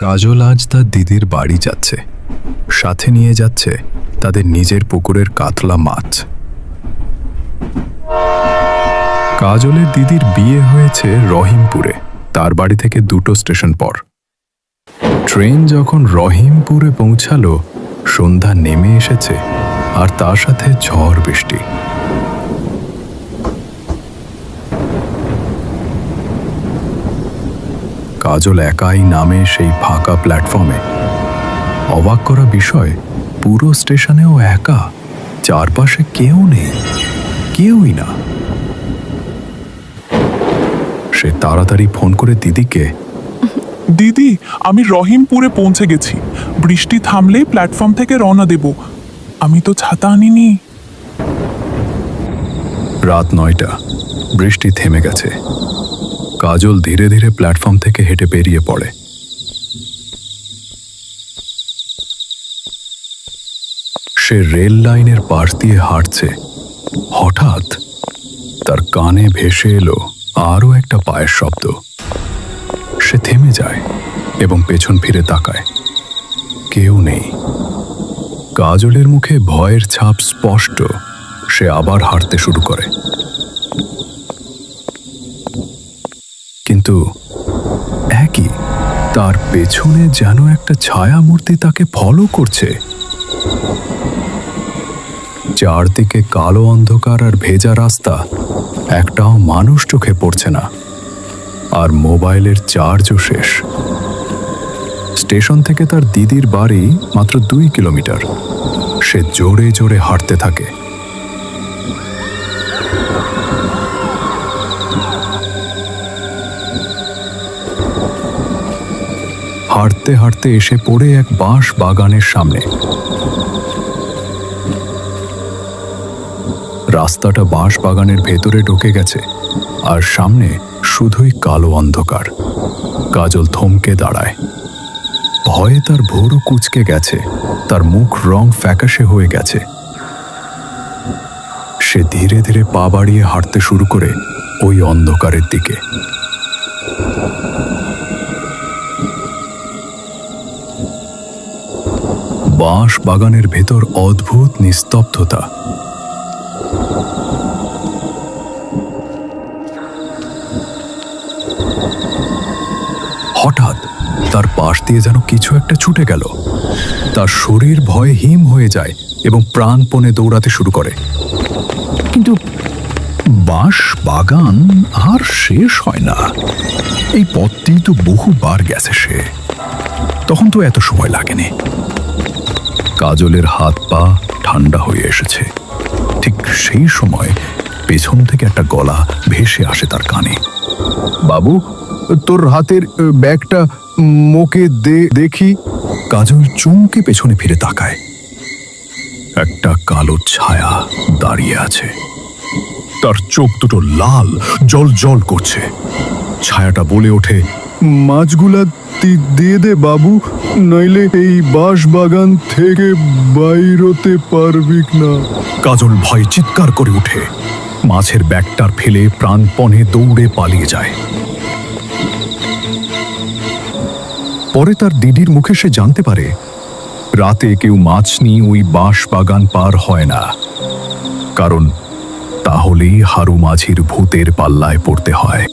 কাজল আজ তার দিদির বাড়ি যাচ্ছে। সাথে নিয়ে যাচ্ছে তাদের নিজের পুকুরের কাতলা মাছ। কাজলের দিদির বিয়ে হয়েছে রহিমপুরে। তার বাড়ি থেকে দুটো স্টেশন পর। ট্রেন যখন রহিমপুরে পৌঁছালো, সন্ধ্যা নেমে এসেছে আর তার সাথে ঝড় বৃষ্টি। কাজল একাই নামে সেই ফাঁকা প্ল্যাটফর্মে। অবাক করা বিষয়, পুরো স্টেশনেও একা, চারপাশে কেউ নেই, কেউই না। সে তাড়াতাড়ি ফোন করে দিদিকে। দিদি আমি রহিমপুরে পৌঁছে গেছি। বৃষ্টি থামলে প্ল্যাটফর্ম থেকে রওনা দেব। আমি তো ছাতা আনিনি। রাত নয়টা। বৃষ্টি থেমে গেছে। কাজল ধীরে ধীরে প্ল্যাটফর্ম থেকে হেঁটে বেরিয়ে পড়ে। সে রেল লাইনের পাশ দিয়ে হাঁটছে। হঠাৎ তার কানে ভেসে এলো আরও একটা পায়ের শব্দ। সে থেমে যায় এবং পেছন ফিরে তাকায়। কেউ নেই। কাজলের মুখে ভয়ের ছাপ স্পষ্ট, সে আবার হাঁটতে শুরু করে। কিন্তু একই তার পেছনে যেন একটা ছায়া মূর্তি তাকে ফলো করছে। চারদিকে কালো অন্ধকার আর ভেজা রাস্তা। একটাও মানুষ চোখে পড়ছে না। আর মোবাইলের চার্জও শেষ। স্টেশন থেকে তার দিদির বাড়ি মাত্র দুই কিলোমিটার। সে জোরে জোরে হাঁটতে থাকে। হাঁটতে হাঁটতে এসে পড়ে এক বাঁশ বাগানের সামনে। রাস্তাটা বাঁশ বাগানের ভেতরে ঢুকে গেছে, আর সামনে শুধুই কালো অন্ধকার। কাজল থমকে দাঁড়ায়। ভয়ে তার ভোরও কুচকে গেছে, তার মুখ রং ফ্যাকাশে হয়ে গেছে। সে ধীরে ধীরে পা বাড়িয়ে হাঁটতে শুরু করে ওই অন্ধকারের দিকে। বাঁশ বাগানের ভেতর অদ্ভুত নিস্তব্ধতা। হঠাৎ তার পাশ দিয়ে যেন কিছু একটা ছুটে গেল। তার শরীর ভয়ে হিম হয়ে যায় এবং প্রাণপণে দৌড়াতে শুরু করে। কিন্তু বাঁশ, বাগান আর শেষ হয় না। এই পথটি তো বহুবার গেছে সে। তখন তো এত সময় লাগেনি। কাজলের হাত পা ঠান্ডা হয়ে এসেছে। ঠিক সেই সময় পেছন থেকে একটা গলা ভেসে আসে তার কানে। বাবু তোর হাতের ব্যাগটা মোকে দে, দেখি। কাজল চমকে পেছনে ফিরে তাকায়। একটা কালো ছায়া দাঁড়িয়ে আছে। তার চোখ দুটো লাল, জল জল করছে। ছায়াটা বলে ওঠে, মাছগুলা দিয়ে দে বাবু, নইলে এই বাঁশ বাগান থেকে বাইরতে পারবি না। কাজল ভয় চিৎকার করে ওঠে। মাছের ব্যাগটার ফেলে প্রাণপণে দৌড়ে পালিয়ে যায়। পরে তার দিদির মুখে সে জানতে পারে, রাতে কেউ মাছ নিয়ে ওই বাঁশ বাগান পার হয় না। কারণ তাহলেই হারু মাঝির ভূতের পাল্লায় পড়তে হয়।